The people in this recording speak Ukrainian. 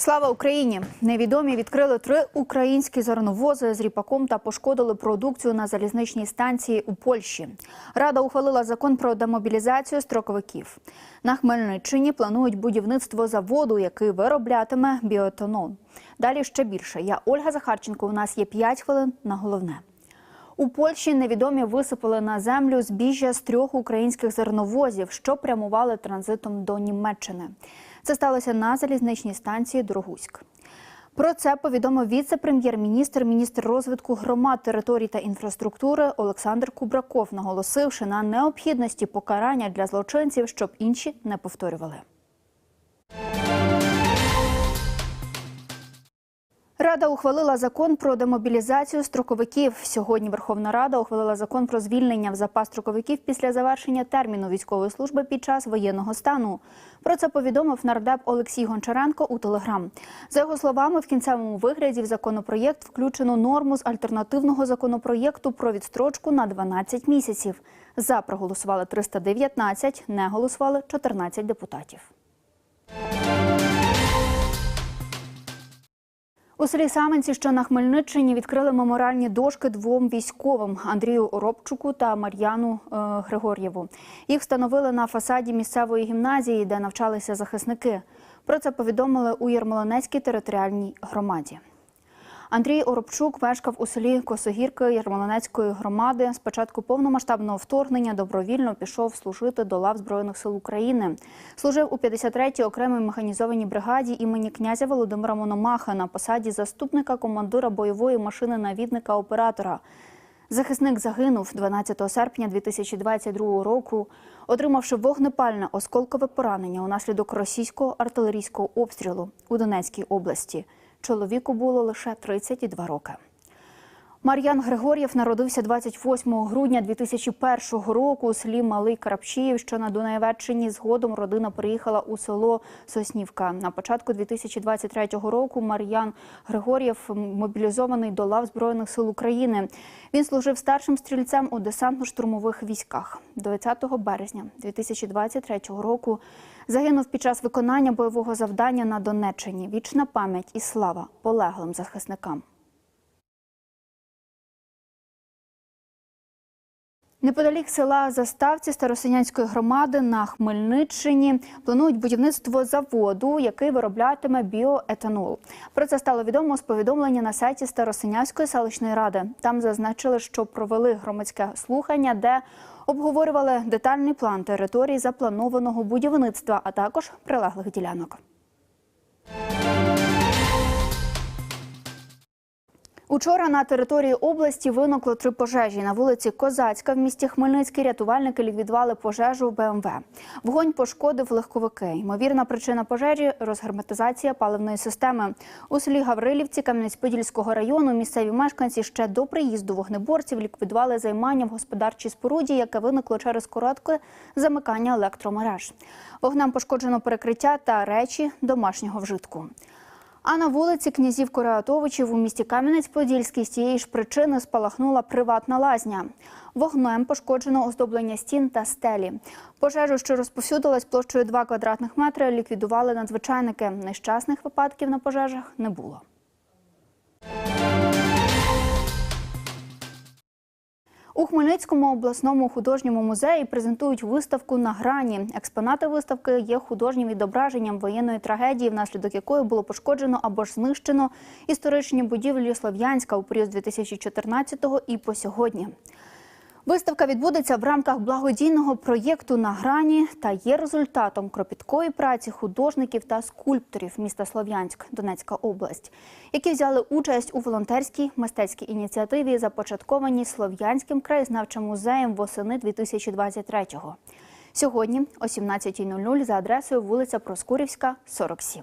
Слава Україні! Невідомі відкрили три українські зерновози з ріпаком та пошкодили продукцію на залізничній станції у Польщі. Рада ухвалила закон про демобілізацію строковиків. На Хмельниччині планують будівництво заводу, який вироблятиме біоетанол. Далі ще більше. Я Ольга Захарченко. У нас є 5 хвилин на головне. У Польщі невідомі висипали на землю збіжжя з трьох українських зерновозів, що прямували транзитом до Німеччини. Це сталося на залізничній станції Дорогуськ. Про це повідомив віце-прем'єр-міністр, міністр розвитку громад, територій та інфраструктури Олександр Кубраков, наголосивши на необхідності покарання для злочинців, щоб інші не повторювали. Рада ухвалила закон про демобілізацію строковиків. Сьогодні Верховна Рада ухвалила закон про звільнення в запас строковиків після завершення терміну військової служби під час воєнного стану. Про це повідомив нардеп Олексій Гончаренко у Телеграм. За його словами, в кінцевому вигляді в законопроєкт включено норму з альтернативного законопроєкту про відстрочку на 12 місяців. За проголосували 319, не голосували 14 депутатів. У селі Саменці, що на Хмельниччині, відкрили меморальні дошки двом військовим Андрію Оробчуку та Мар'яну е, Григор'єву. Їх встановили на фасаді місцевої гімназії, де навчалися захисники. Про це повідомили у Ярмолинецькій територіальній громаді. Андрій Оробчук мешкав у селі Косогірки Ярмолинецької громади. З початку повномасштабного вторгнення добровільно пішов служити до лав Збройних сил України. Служив у 53-й окремій механізованій бригаді імені князя Володимира Мономаха на посаді заступника командира бойової машини навідника оператора. Захисник загинув 12 серпня 2022 року, отримавши вогнепальне осколкове поранення унаслідок російського артилерійського обстрілу у Донецькій області. Чоловіку було лише 32 роки. Мар'ян Григор'єв народився 28 грудня 2001 року у селі Малий Карапчіїв, що на Дунаєвеччині. Згодом родина приїхала у село Соснівка. На початку 2023 року Мар'ян Григор'єв мобілізований до лав Збройних сил України. Він служив старшим стрільцем у десантно-штурмових військах. 20 березня 2023 року загинув під час виконання бойового завдання на Донеччині. Вічна пам'ять і слава полеглим захисникам. Неподалік села Заставці Старосинянської громади на Хмельниччині планують будівництво заводу, який вироблятиме біоетанол. Про це стало відомо з повідомлення на сайті Старосинянської селищної ради. Там зазначили, що провели громадське слухання, де обговорювали детальний план території запланованого будівництва, а також прилеглих ділянок. Учора на території області виникло три пожежі. На вулиці Козацька в місті Хмельницький рятувальники ліквідували пожежу в БМВ. Вогонь пошкодив легковики. Ймовірна причина пожежі розгерметизація паливної системи. У селі Гаврилівці Кам'янець-Подільського району місцеві мешканці ще до приїзду вогнеборців ліквідували займання в господарчій споруді, яке виникло через коротке замикання електромереж. Вогнем пошкоджено перекриття та речі домашнього вжитку. А на вулиці князів Кореатовичів у місті Кам'янець-Подільський з тієї ж причини спалахнула приватна лазня. Вогнем пошкоджено оздоблення стін та стелі. Пожежу, що розповсюдилась площею 2 квадратних метри, ліквідували надзвичайники. Нещасних випадків на пожежах не було. У Хмельницькому обласному художньому музеї презентують виставку на грані. Експонати виставки є художнім відображенням воєнної трагедії, внаслідок якої було пошкоджено або ж знищено історичні будівлі Слов'янська у період з 2014-го і по сьогодні. Виставка відбудеться в рамках благодійного проєкту на грані та є результатом кропіткої праці художників та скульпторів міста Слов'янськ, Донецька область, які взяли участь у волонтерській мистецькій ініціативі, започаткованій Слов'янським краєзнавчим музеєм восени 2023-го. Сьогодні о 17.00 за адресою вулиця Проскурівська, 47.